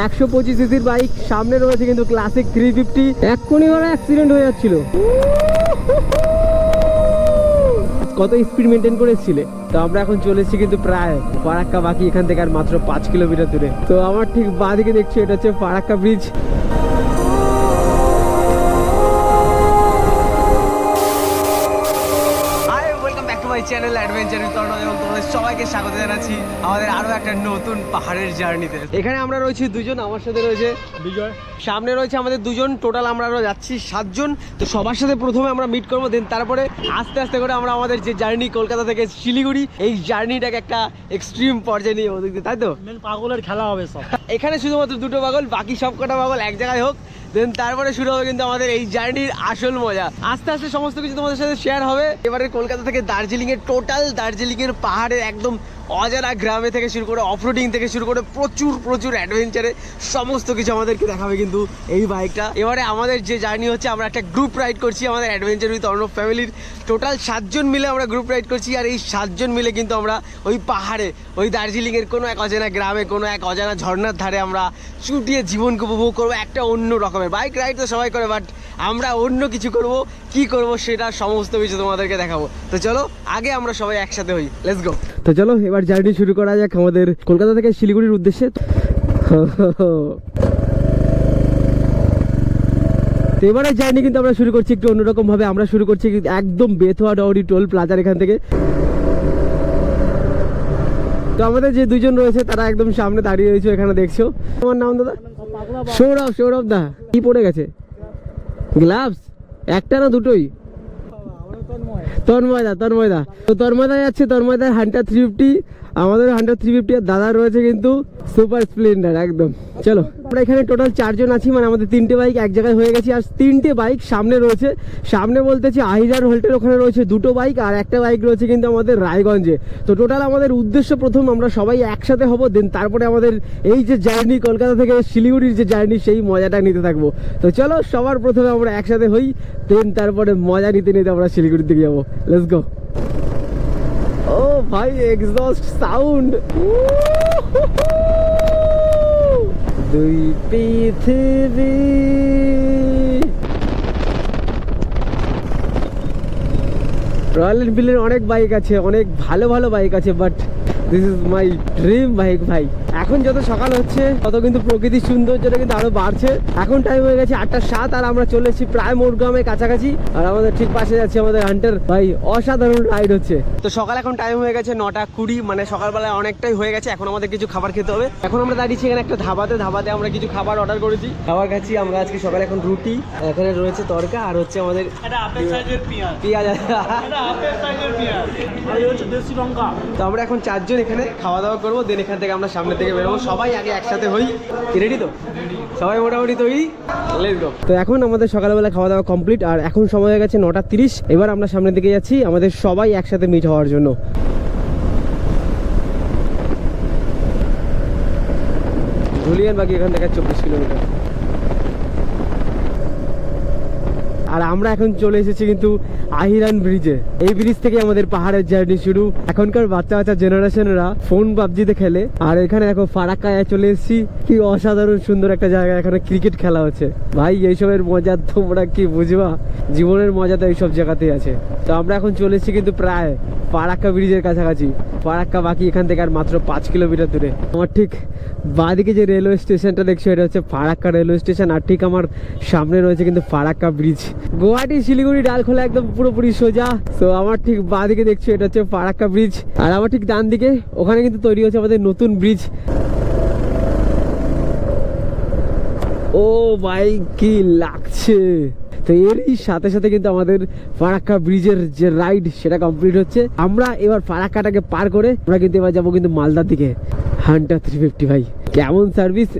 একশো পঁচিশ সিসির বাইক সামনে রয়েছে কিন্তু ক্লাসিক থ্রি ফিফটি এক্ষুনি ওরা অ্যাক্সিডেন্ট হয়ে যাচ্ছিল। কত স্পিড মেনটেন করেছিলে তো আমরা এখন চলেছি কিন্তু প্রায় ফারাক্কা বাকি, এখান থেকে আর মাত্র পাঁচ কিলোমিটার দূরে। তো আমার ঠিক বাঁ দিকে দেখছি, এটা হচ্ছে Farakka bridge my channel adventure with Arnab এবং তোমাদের সবাইকে স্বাগত জানাচ্ছি আমাদের আরও একটা নতুন পাহাড়ের জার্নিতে এখানে আমরা রয়েছি দুজন আমার সাথে রয়েছে বিজয়। সামনে রয়েছে আমাদের দুজন টোটাল আমরা আরও যাচ্ছি সাতজন। তো সবার সাথে প্রথমে আমরা মিট করব দেন তারপরে আস্তে আস্তে করে আমরা আমাদের যে জার্নি কলকাতা থেকে শিলিগুড়ি এই জার্নিটাকে একটা এক্সট্রিম পর্যায়ে নিয়ে তাই তো? পাগলের খেলা হবে সব। এখানে শুধুমাত্র দুটো পাগল বাকি সব কটা পাগল এক জায়গায় হোক। দেন তারপরে শুরু হবে কিন্তু আমাদের এই জার্নির আসল মজা। আস্তে আস্তে সমস্ত কিছু তোমাদের সাথে শেয়ার হবে। এবারে কলকাতা থেকে দার্জিলিং এর টোটাল দার্জিলিং এর পাহাড়ের একদম অজানা গ্রামে থেকে শুরু করে অফরোডিং থেকে শুরু করে প্রচুর প্রচুর অ্যাডভেঞ্চারে সমস্ত কিছু আমাদেরকে দেখাবে কিন্তু এই বাইকটা এবারে আমাদের যে জার্নি হচ্ছে, আমরা একটা গ্রুপ রাইড করছি আমাদের অ্যাডভেঞ্চার উইথ অর্ণব ফ্যামিলির টোটাল সাতজন মিলে আমরা গ্রুপ রাইড করছি আর এই সাতজন মিলে কিন্তু আমরা ওই পাহাড়ে, ওই দার্জিলিংয়ের কোনো এক অজানা গ্রামে, কোনো এক অজানা ঝর্ণার ধারে আমরা চুটিয়ে জীবনকে উপভোগ করব একটা অন্য রকমের। বাইক রাইড তো সবাই করে বাট আমরা অন্য কিছু করব, কি করব সেটা সমস্ত কিছু তোমাদেরকে দেখাবো। তো চলো, আগে আমরা সবাই একসাথে হই। লেটস গো তো চলো, এবার জার্নি শুরু করা যাক আমাদের কলকাতা থেকে শিলিগুড়ির উদ্দেশ্যে। তো এবারে জার্নি কিন্তু আমরা শুরু করছি একটু অন্যরকম ভাবে আমরা শুরু করছি একদম বেথুয়া ডাউরি টোল প্লাজার এখান থেকে। তো আমাদের যে দুজন রয়েছে, তারা একদম সামনে দাঁড়িয়ে রয়েছে এখানে দেখছ। তোমার নাম দাদা? সৌরভ সৌরভ দা। কি পড়ে গেছে? গ্লাভস একটা না দুটোই? তন্ময়দা তন্ময়দা তো তন্ময়দা যাচ্ছে তন্ময়দার হান্টার থ্রি ফিফটি আমাদের হান্টার থ্রি ফিফটি আর দাদা রয়েছে কিন্তু সুপার স্প্লেন্ডার একদম। চলো, আমরা এখানে টোটাল চারজন আছি মানে আমাদের তিনটে বাইক এক জায়গায় হয়ে গেছে, আর তিনটে বাইক সামনে রয়েছে। সামনে বলতেছি আহিজার হোল্টের ওখানে রয়েছে দুটো বাইক আর একটা বাইক রয়েছে কিন্তু আমাদের রায়গঞ্জে। তো টোটাল আমাদের উদ্দেশ্য প্রথম, আমরা সবাই একসাথে হব দেন তারপরে আমাদের এই যে জার্নি কলকাতা থেকে শিলিগুড়ির যে জার্নি সেই মজাটা নিতে থাকব। তো চলো, সবার প্রথমে আমরা একসাথে হই দেন তারপরে মজা নিতে নিতে আমরা শিলিগুড়ির দিকে যাব। লেটস গো ও ভাই এক্সস্ট সাউন্ড দুই পৃথিবী। রয়্যাল এনফিল্ডের অনেক বাইক আছে, অনেক ভালো ভালো বাইক আছে but this is my dream bike ভাই। এখন যত সকাল হচ্ছে তত কিন্তু প্রকৃতির সৌন্দর্যটা কিন্তু আরও বাড়ছে। এখন টাইম হয়ে গেছে আটটা সাত আর আমরা চলে এসেছি প্রায় মোরগ্রামের কাছাকাছি। আর আমাদের ঠিক পাশে যাচ্ছে আমাদের হান্টার ভাই অসাধারণ রাইড হচ্ছে। তো সকাল এখন টাইম হয়ে গেছে নটা কুড়ি মানে সকালবেলায় অনেকটাই হয়ে গেছে এখন আমাদের কিছু খাবার খেতে হবে। এখন আমরা দাঁড়িয়েছি এখানে একটা ধাবাতে ধাবাতে আমরা কিছু খাবার অর্ডার করেছি। খাবার খাচ্ছি আমরা আজকে সকালে এখন রুটি এখানে রয়েছে তরকা আর হচ্ছে আমাদের পেঁয়াজ। তো আমরা এখন চারজন এখানে খাওয়া দাওয়া করব দেন এখান থেকে আমরা সামনে থেকে বেরোবো সবাই আগে একসাথে হই। রেডি তো? সবাই মোটামুটি তৈরি? তো এখন আমাদের সকালবেলা খাওয়া দাওয়া কমপ্লিট আর এখন সময় হয়ে গেছে নটা তিরিশ। এবার আমরা সামনের দিকে যাচ্ছি, আমাদের সবাই একসাথে মিট হওয়ার জন্য। ধুলিয়ান বাকি এখান থেকে চব্বিশ কিলোমিটার। আর আমরা এখন চলে এসেছি কিন্তু আহিরান ব্রিজে এই ব্রিজ থেকে আমাদের পাহাড়ের জার্নি শুরু। এখনকার বাচ্চা বাচ্চা জেনারেশনরা ফোন পাবজিতে খেলে। আর এখানে দেখো ফারাক্কায় চলে এসেছি। কি অসাধারণ সুন্দর একটা জায়গা। এখানে ক্রিকেট খেলা হচ্ছে। ভাই, এইসবের মজা তোমরা কি বুঝবা? জীবনের মজা তো এইসব জায়গাতেই আছে। তো আমরা এখন চলে এসেছি কিন্তু প্রায় ফারাক্কা ব্রিজের কাছাকাছি। ফারাক্কা বাকি এখান থেকে আর মাত্র পাঁচ কিলোমিটার দূরে। আমার ঠিক বাঁদিকে যে রেলওয়ে স্টেশনটা দেখছ, এটা হচ্ছে ফারাক্কা রেলওয়ে স্টেশন আর ঠিক আমার সামনে রয়েছে কিন্তু ফারাক্কা ব্রিজ গুয়াহাটি শিলিগুড়ি ডালখোলা একদম পুরোপুরি সোজা। তো আমার ঠিক বাঁদিকে দেখছ, এটা হচ্ছে ফারাক্কা ব্রিজ আর আমার ঠিক ডান দিকে, ওখানে কিন্তু তৈরি হচ্ছে আমাদের নতুন ব্রিজ ও ভাই, কি লাগছে। তো এরই সাথে সাথে কিন্তু আমাদের ফারাক্কা ব্রিজের যে রাইড সেটা কমপ্লিট হচ্ছে। আমরা এবার ফারাক্কাটাকে পার করে, আমরা কিন্তু এবার যাব কিন্তু মালদার দিকে। হান্টার থ্রি ফিফটি ভাই কেমন সার্ভিস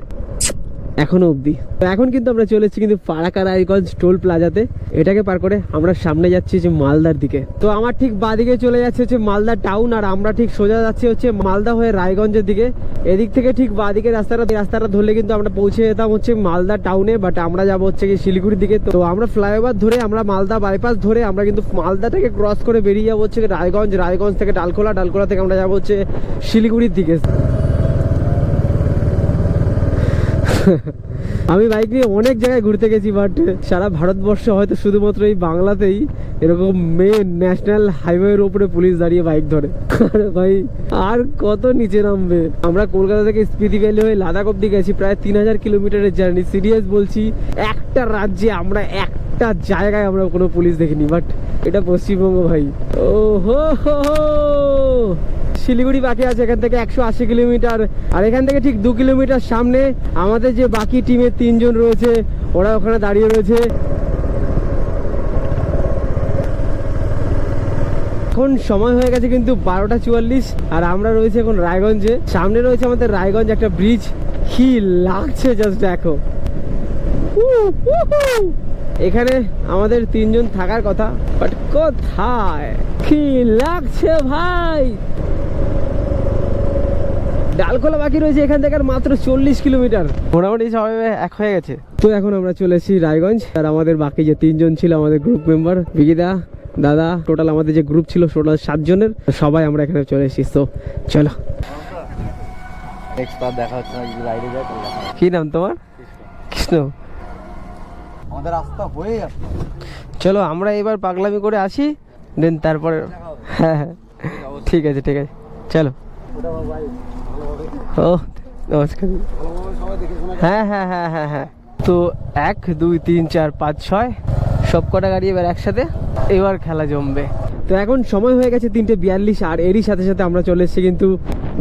এখনও অবধি। তো এখন কিন্তু আমরা চলে কিন্তু ফারাক্কা রায়গঞ্জ টোল প্লাজাতে। এটাকে পার করে আমরা সামনে যাচ্ছি যে মালদার দিকে। তো আমার ঠিক বাদিকে চলে যাচ্ছে হচ্ছে মালদা টাউন আর আমরা ঠিক সোজা যাচ্ছি হচ্ছে মালদা হয়ে রায়গঞ্জের দিকে। এদিক থেকে ঠিক বাদিকে রাস্তাটা রাস্তাটা ধরলে কিন্তু আমরা পৌঁছে যেতাম হচ্ছে মালদা টাউনে বাট আমরা যাব হচ্ছে কি শিলিগুড়ির দিকে। তো আমরা ফ্লাইওভার ধরে, আমরা মালদা বাইপাস ধরে আমরা কিন্তু মালদাটাকে ক্রস করে বেরিয়ে যাব হচ্ছে রায়গঞ্জ রায়গঞ্জ থেকে ডালখোলা ডালখোলা থেকে আমরা যাব হচ্ছে শিলিগুড়ির দিকে। আমি বাইক নিয়ে অনেক জায়গায় ঘুরতে গেছি বাট সারা ভারতবর্ষ হয়তো শুধুমাত্র এই বাংলাতেই এরকম মেন ন্যাশনাল হাইওয়ের উপরে পুলিশ দাঁড়িয়ে বাইক ধরে। আর ভাই আর কত নিচে নামবে? আমরা কলকাতা থেকে স্পিতি ভ্যালি হয়ে লাদাখ অব্দি গেছি, প্রায় তিন হাজার কিলোমিটারের জার্নি। সিরিয়াস বলছি, একটা রাজ্যে আমরা একটা জায়গায় আমরা কোনো পুলিশ দেখিনি, বাট এটা পশ্চিমবঙ্গ ভাই। ও হো হো। শিলিগুড়ি বাকি আছে, এখান থেকে একশো আশি কিলোমিটার। আর এখান থেকে ঠিক দু কিলোমিটার সামনে আমাদের যে বাকি টিমের তিনজন রয়েছে, ওরা ওখানে দাঁড়িয়ে রয়েছে। এখন সময় হয়ে গেছে কিন্তু বারোটা চুয়াল্লিশ আর আমরা রয়েছে এখন রায়গঞ্জে। সামনে রয়েছে আমাদের রায়গঞ্জ একটা ব্রিজ কি লাগছে জাস্ট দেখো। এখানে আমাদের তিনজন থাকার কথা বাট কোথায়? কি লাগছে ভাই? ডালখোলা বাকি রয়েছে এখান থেকে আর মাত্র চল্লিশ কিলোমিটার। মোটামুটি সবাই এক হয়ে গেছে। তো এখন আমরা চলে এসেছি রায়গঞ্জ আর আমাদের বাকি যে তিনজন ছিল আমাদের গ্রুপ মেম্বার বিকিদা দাদা টোটাল আমাদের যে গ্রুপ ছিল টোটাল সাতজনের সবাই আমরা এখানে চলে এসেছি। তো চলো। দেখা হচ্ছে। কি নাম তোমার? কৃষ্ণ। আমাদের রাস্তা হয়ে চলো আমরা এবার পাগলামি করে আসি দেন তারপরে হ্যাঁ হ্যাঁ। ঠিক আছে ঠিক আছে। চলো। ও নমস্কার। হ্যাঁ হ্যাঁ হ্যাঁ হ্যাঁ হ্যাঁ। তো এক দুই তিন চার পাঁচ ছয়। সব কটা গাড়ি এবার একসাথে এবার খেলা জমবে। তো এখন সময় হয়ে গেছে তিনটে বিয়াল্লিশ, আর এরই সাথে সাথে আমরা চলে এসেছি কিন্তু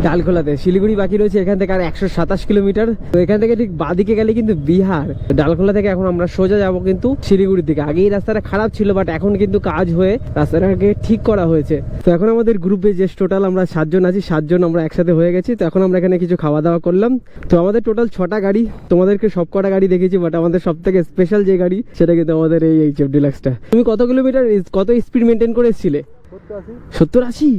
ডালখোলাতে শিলিগুড়ি বাকি রয়েছে এখান থেকে আর একশো সাতাশ কিলোমিটার। তো এখান থেকে ঠিক বাদিকে গেলে কিন্তু বিহার। ডালখোলা থেকে এখন আমরা সোজা যাব কিন্তু শিলিগুড়ির দিকে। আগে এই রাস্তাটা খারাপ ছিল বাট এখন কিন্তু কাজ হয়ে রাস্তাটাকে ঠিক করা হয়েছে। তো এখন আমাদের গ্রুপে যে টোটাল আমরা সাতজন আছি সাতজন আমরা একসাথে হয়ে গেছি। তো এখন আমরা এখানে কিছু খাওয়া দাওয়া করলাম। তো আমাদের টোটাল ছটা গাড়ি। তোমাদেরকে সব কটা গাড়ি দেখেছি বাট আমাদের সব থেকে স্পেশাল যে গাড়ি সেটা কিন্তু আমাদের এই এইচ এফ ডিলাক্সটা তুমি কত কিলোমিটার কত স্পিড মেনটেন করে এসেছিলে? সত্তর আশি?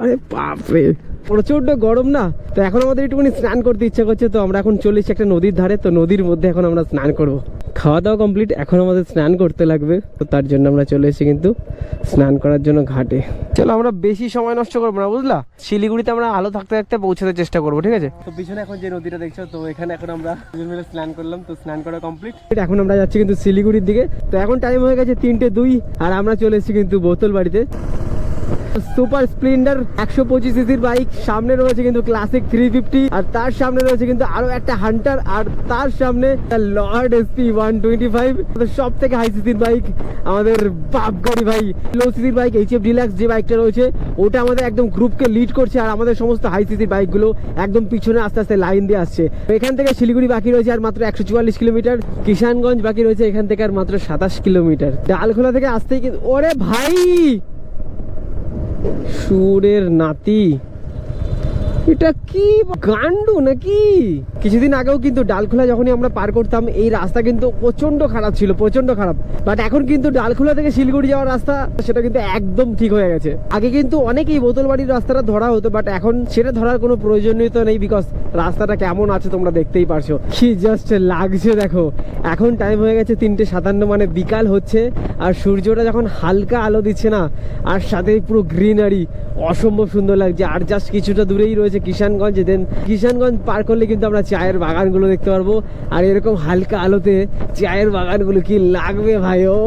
আরে বাপরে। প্রচণ্ড গরম না? তো এখন আমাদের একটুখানি স্নান করতে ইচ্ছা করছে তো আমরা এখন চলেছি একটা নদীর ধারে তো নদীর মধ্যে এখন আমরা স্নান করব। খাওয়া দাওয়া কমপ্লিট এখন আমাদের স্নান করতে লাগবে তো তার জন্য আমরা চলে এসেছি কিন্তু স্নান করার জন্য ঘাটে। চলো আমরা বেশি সময় নষ্ট করব না বুঝলা? শিলিগুড়িতে আমরা আলো থাকতে থাকতে পৌঁছাতে চেষ্টা করব ঠিক আছে? তো পিছনে এখন যে নদীটা দেখছ তো এখানে এখন আমরা দুজন মিলে স্নান করলাম তো স্নান করা কমপ্লিট এখন আমরা যাচ্ছি কিন্তু শিলিগুড়ির দিকে। তো এখন টাইম হয়ে গেছে তিনটে দুই আর আমরা চলে এসেছি কিন্তু বোতল বাড়িতে। সুপার স্প্লেন্ডার একশো পঁচিশ সিসির বাইক। সামনে রয়েছে কিন্তু ক্লাসিক থ্রি ফিফটি আর তার সামনে রয়েছে কিন্তু আরও একটা হান্টার আর তার সামনে Lord SP one twenty five. সব থেকে হাই সিসির বাইক, আমাদের বাপ গাড়ি ভাই লো সিসির বাইক এইচ এফ ডিলাক্স যে বাইকটা রয়েছে, ওটা আমাদের একদম গ্রুপকে লিড করছে আর আমাদের সমস্ত হাই সিসির বাইকগুলো একদম পিছনে আস্তে আস্তে লাইন দিয়ে আসছে। এখান থেকে শিলিগুড়ি বাকি রয়েছে আর মাত্র একশো চুয়াল্লিশ কিলোমিটার। কিষানগঞ্জ বাকি রয়েছে এখান থেকে আর মাত্র সাতাশ কিলোমিটার। ডালখোলা থেকে আসতেই কিন্তু ওরে ভাই! সুরের নাতি? এটা কি গান্ডু নাকি? কিছুদিন আগেও কিন্তু ডালখোলা যখনই আমরা পার করতাম, এই রাস্তা কিন্তু প্রচণ্ড খারাপ ছিল প্রচণ্ড খারাপ। বাট এখন কিন্তু ডালখোলা থেকে শিলিগুড়ি যাওয়ার রাস্তা, সেটা কিন্তু একদম ঠিক হয়ে গেছে। আগে কিন্তু অনেকেই বোতলবাড়ির রাস্তাটা ধরা হতো বাট এখন সেটা ধরার কোনো প্রয়োজনীয়তা নেই বিকজ রাস্তাটা কেমন আছে তোমরা দেখতেই পারছ। কি জাস্ট লাগছে দেখো। এখন টাইম হয়ে গেছে তিনটে সাতান্ন মানে বিকাল হচ্ছে। আর সূর্যটা যখন হালকা আলো দিচ্ছে না, আর সাথে পুরো গ্রিনারি, অসম্ভব সুন্দর লাগছে। আর জাস্ট কিছুটা দূরেই রয়েছে কিষানগঞ্জ দেন কিষানগঞ্জ পার করলে কিন্তু আমরা চায়ের বাগানগুলো দেখতে পারব। আর এরকম হালকা আলোতে চায়ের বাগানগুলো কি লাগবে ভাই ও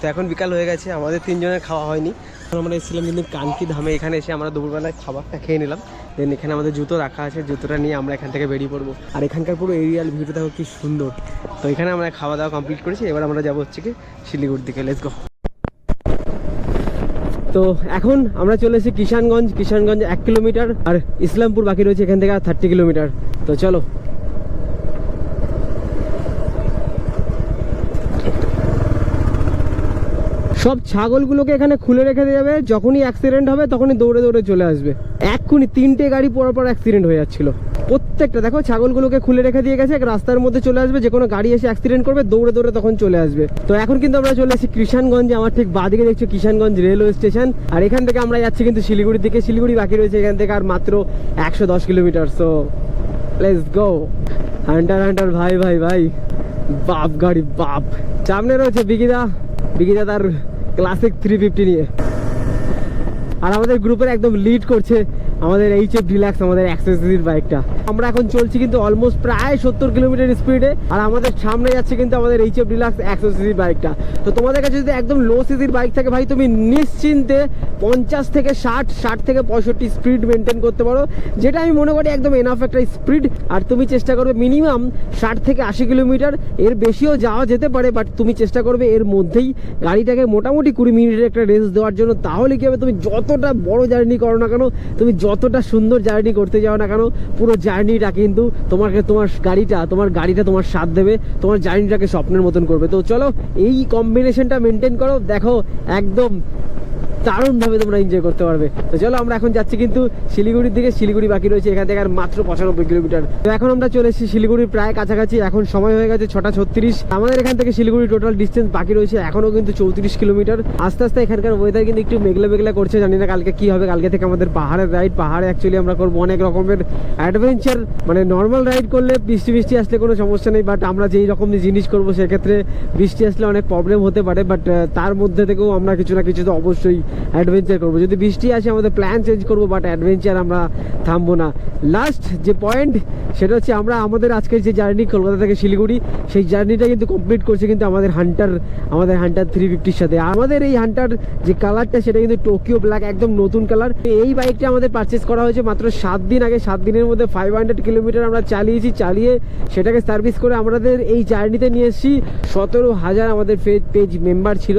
তো এখন বিকাল হয়ে গেছে, আমাদের তিনজনের খাওয়া হয়নি। আমরা এসেছিলাম কিন্তু কানকি ধামে। এখানে এসে আমরা দুপুরবেলায় খাবারটা খেয়ে নিলাম। দেন এখানে আমাদের জুতো রাখা আছে। জুতোটা নিয়ে আমরা এখান থেকে বেরিয়ে পড়ব। আর এখানকার পুরো এরিয়াল ভিউটা দেখো কি সুন্দর। তো এখানে আমরা খাওয়া দাওয়া কমপ্লিট করেছি। এবার আমরা যাব হচ্ছে কি শিলিগুড়ির দিকে। লেটস গো তো এখন আমরা চলে এসেছি কিষানগঞ্জ। কিষানগঞ্জ এক কিলোমিটার। আর ইসলামপুর বাকি রয়েছে এখান থেকে আর থার্টি কিলোমিটার। তো চলো। সব ছাগলগুলোকে এখানে খুলে রেখে দিয়ে যাবে। যখনই অ্যাক্সিডেন্ট হবে, তখনই দৌড়ে দৌড়ে চলে আসবে। এক্ষুনি তিনটে গাড়ি পর পর অ্যাক্সিডেন্ট হয়ে যাচ্ছিল। প্রত্যেকটা, দেখো, ছাগলগুলোকে খুলে রেখে দিয়ে গেছে, এক রাস্তার মধ্যে চলে আসবে, যে কোনো গাড়ি এসে অ্যাক্সিডেন্ট করবে, দৌড়ে দৌড়ে তখন চলে আসবে। তো এখন কিন্তু আমরা চলে এসেছি কিষানগঞ্জে, আমার ঠিক বাদিকে দেখছ কিষানগঞ্জ রেলওয়ে স্টেশন আর এখান থেকে আমরা যাচ্ছি কিন্তু শিলিগুড়ির দিকে। শিলিগুড়ি বাকি রয়েছে এখান থেকে আর মাত্র একশো দশ kilometre. So let's go Hunter Hunter, ভাই ভাই ভাই। বাপ, গাড়ি, বাপ। সামনে রয়েছে বিকিদা বিকিদা তার ক্লাসিক থ্রি ফিফটি নিয়ে। আর আমাদের গ্রুপের একদম লিড করছে আমাদের এইচ এফ ডিলাক্স আমাদের অ্যাক্সেসরির বাইকটা আমরা এখন চলছি কিন্তু অলমোস্ট প্রায় সত্তর কিলোমিটার স্পিডে আর আমাদের সামনে যাচ্ছে কিন্তু আমাদের এইচ এফ ডিলাক্স একশো সিসির বাইকটা তো তোমাদের কাছে যদি একদম লো সিসির বাইক থাকে ভাই, তুমি নিশ্চিন্তে পঞ্চাশ থেকে ষাট ষাট থেকে পঁয়ষট্টি স্পিড মেনটেন করতে পারো, যেটা আমি মনে করি একদম এনাফ একটা স্পিড আর তুমি চেষ্টা করবে মিনিমাম ষাট থেকে আশি কিলোমিটার, এর বেশিও যাওয়া যেতে পারে বাট তুমি চেষ্টা করবে এর মধ্যেই গাড়িটাকে মোটামুটি কুড়ি মিনিটের একটা রেস দেওয়ার জন্য। তাহলে কী হবে? তুমি যতটা বড় জার্নি করো না কেন, তুমি যতটা সুন্দর জার্নি করতে যাও না কেন, পুরো জার্নিটা কিন্তু তোমাকে তোমার গাড়িটা তোমার গাড়িটা তোমার সাথ দেবে, তোমার জার্নিটাকে স্বপ্নের মতন করবে। তো চলো, এই কম্বিনেশনটা মেনটেন করো, দেখো, একদম দারুণভাবে তোমরা এনজয় করতে পারবে। তো চলো আমরা এখন যাচ্ছি কিন্তু শিলিগুড়ির দিকে, শিলিগুড়ি বাকি রয়েছে এখান থেকে আর মাত্র পঁচানব্বই কিলোমিটার। তো এখন আমরা চলে এসেছি শিলিগুড়ির প্রায় কাছাকাছি, এখন সময় হয়ে গেছে ছটা ছত্রিশ। আমাদের এখান থেকে শিলিগুড়ি টোটাল ডিস্টেন্স বাকি রয়েছে, এখনও কিন্তু চৌত্রিশ কিলোমিটার। আস্তে আস্তে এখানকার ওয়েদার কিন্তু একটু মেঘলা মেঘলা করছে, জানি না কালকে কি হবে, কালকে থেকে আমাদের পাহাড়ের রাইড পাহাড়ে অ্যাকচুয়ালি আমরা করব অনেক রকমের অ্যাডভেঞ্চার মানে নর্মাল রাইড করলে বৃষ্টি বৃষ্টি আসলে কোনো সমস্যা নেই বাট আমরা যেই রকম জিনিস করব সেক্ষেত্রে বৃষ্টি আসলে অনেক প্রবলেম হতে পারে বাট তার মধ্যে থেকেও আমরা কিছু না কিছু তো অবশ্যই অ্যাডভেঞ্চার করব। যদি বৃষ্টি আসে, আমাদের প্ল্যান চেঞ্জ করব বাট অ্যাডভেঞ্চার আমরা থামবো না। লাস্ট যে পয়েন্ট সেটা হচ্ছে আমরা আমাদের আজকের যে জার্নি কলকাতা থেকে শিলিগুড়ি, সেই জার্নিটা কিন্তু কমপ্লিট করছে কিন্তু আমাদের হান্টার আমাদের হান্টার থ্রি ফিফটির সাথে। আমাদের এই হান্টার যে কালারটা সেটা কিন্তু টোকিও ব্ল্যাক একদম নতুন কালার এই বাইকটা আমাদের পারচেস করা হয়েছে মাত্র সাত দিন আগে। সাত দিনের মধ্যে ফাইভ হান্ড্রেড কিলোমিটার আমরা চালিয়েছি, চালিয়ে সেটাকে সার্ভিস করে আমাদের এই জার্নিতে নিয়ে এসেছি। সতেরো হাজার আমাদের পেজ মেম্বার ছিল।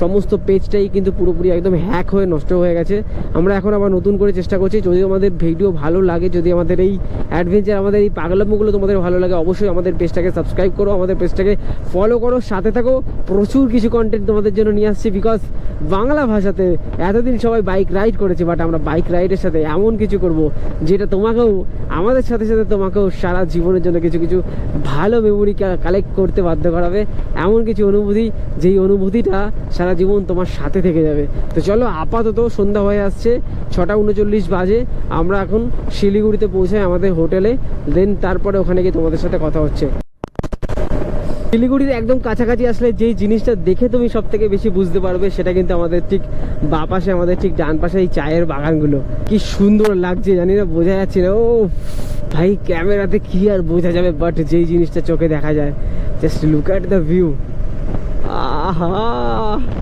সমস্ত পেজটাই কিন্তু পুরোপুরি একদম হ্যাক হয়ে নষ্ট হয়ে গেছে। আমরা এখন আবার নতুন করে চেষ্টা করছি। যদি আমাদের ভিডিও ভালো লাগে, যদি আমাদের এই অ্যাডভেঞ্চার আমাদের এই পাগলামগুলো তোমাদের ভালো লাগে, অবশ্যই আমাদের পেজটাকে সাবস্ক্রাইব করো, আমাদের পেজটাকে ফলো করো। সাথে থাকো, প্রচুর কিছু কন্টেন্ট তোমাদের জন্য নিয়ে আসছি বিকজ বাংলা ভাষাতে এতদিন সবাই বাইক রাইড করেছে বাট আমরা বাইক রাইডের সাথে এমন কিছু করব যেটা তোমাকেও, আমাদের সাথে সাথে তোমাকেও সারা জীবনের জন্য কিছু কিছু ভালো মেমোরি কালেক্ট করতে বাধ্য করাবে। এমন কিছু অনুভূতি, যেই অনুভূতিটা সারা জীবন তোমার সাথে থেকে যাবে। তো চলো আপাতত সন্ধ্যা হয়ে আসছে, ছটা উনচল্লিশ বাজে। আমরা এখন শিলিগুড়িতে পৌঁছাই আমাদের হোটেলে, দেন তারপরে ওখানে গিয়ে তোমাদের সাথে কথা হচ্ছে। শিলিগুড়ির একদম কাছাকাছি আসলে যেই জিনিসটা দেখে তুমি সব থেকে বেশি বুঝতে পারবে, সেটা কিন্তু আমাদের ঠিক বা পাশে, আমাদের ঠিক ডান পাশে এই চায়ের বাগানগুলো। কি সুন্দর লাগছে জানি না, বোঝা যাচ্ছে না। ও ভাই, ক্যামেরাতে কি আর বোঝা যাবে? বাট যেই জিনিসটা চোখে দেখা যায় just look at the view আহা!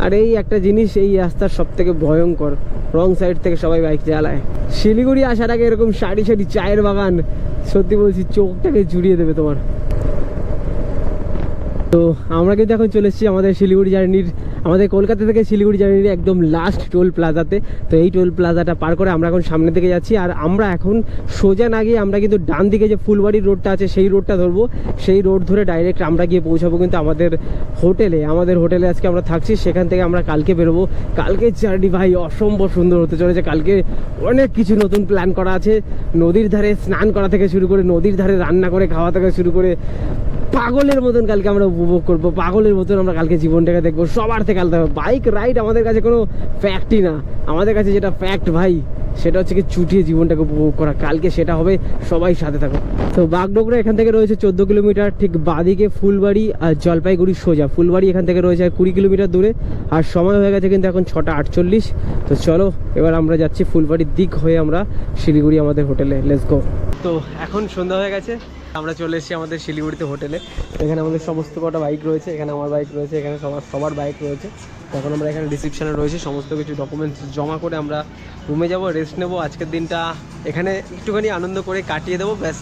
আর, এই একটা জিনিস এই রাস্তার সব থেকে ভয়ঙ্কর। রং সাইড থেকে সবাই বাইক চালায়। শিলিগুড়ি আসার আগে এরকম সারি সারি চায়ের বাগান। সত্যি বলছি, চোখটাকে জুড়িয়ে দেবে তোমার। তো আমরা কিন্তু এখন চলে এসেছি আমাদের শিলিগুড়ি জার্নির আমাদের কলকাতা থেকে শিলিগুড়ি জার্নির একদম লাস্ট টোল প্লাজাতে তো এই টোল প্লাজাটা পার করে আমরা এখন সামনের দিকে যাচ্ছি। আর আমরা এখন সোজা না গিয়ে আমরা কিন্তু ডান দিকে যে ফুলবাড়ির রোডটা আছে, সেই রোডটা ধরবো। সেই রোড ধরে ডাইরেক্ট আমরা গিয়ে পৌঁছাবো কিন্তু আমাদের হোটেলে। আমাদের হোটেলে আজকে আমরা থাকছি, সেখান থেকে আমরা কালকে বেরোবো। কালকে জার্নি ভাই অসম্ভব সুন্দর হতে চলেছে। কালকে অনেক কিছু নতুন প্ল্যান করা আছে। নদীর ধারে স্নান করা থেকে শুরু করে নদীর ধারে রান্না করে, খাওয়া থেকে শুরু করে পাগলের মতন কালকে আমরা উপভোগ করব, পাগলের মতন আমরা কালকে জীবনটাকে দেখব, সবার থেকে আলাদা বাইক রাইড আমাদের কাছে কোনো ফ্যাক্টই না। আমাদের কাছে যেটা ফ্যাক্ট ভাই, সেটা হচ্ছে কি চুটিয়ে জীবনটাকে উপভোগ করা। কালকে সেটা হবে, সবাই সাথে থাকো। তো বাগডোগরা এখান থেকে রয়েছে চোদ্দ কিলোমিটার, ঠিক বাদিকে ফুলবাড়ি আর জলপাইগুড়ি সোজা। ফুলবাড়ি এখান থেকে রয়েছে আর কুড়ি কিলোমিটার দূরে। আর সময় হয়ে গেছে কিন্তু এখন ছটা আটচল্লিশ। তো চলো, এবার আমরা যাচ্ছি ফুলবাড়ির দিক হয়ে আমরা শিলিগুড়ি আমাদের হোটেলে। লেটস গো তো এখন সন্ধ্যা হয়ে গেছে। আমরা চলে এসেছি আমাদের শিলিগুড়িতে হোটেলে। এখানে আমাদের সমস্ত কটা বাইক রয়েছে, এখানে আমার বাইক রয়েছে, এখানে সবার সবার বাইক রয়েছে। তখন আমরা এখানে রিসিপশানে রয়েছি, সমস্ত কিছু ডকুমেন্টস জমা করে আমরা রুমে যাব রেস্ট নেব। আজকের দিনটা এখানে একটুখানি আনন্দ করে কাটিয়ে দেবো, ব্যাস।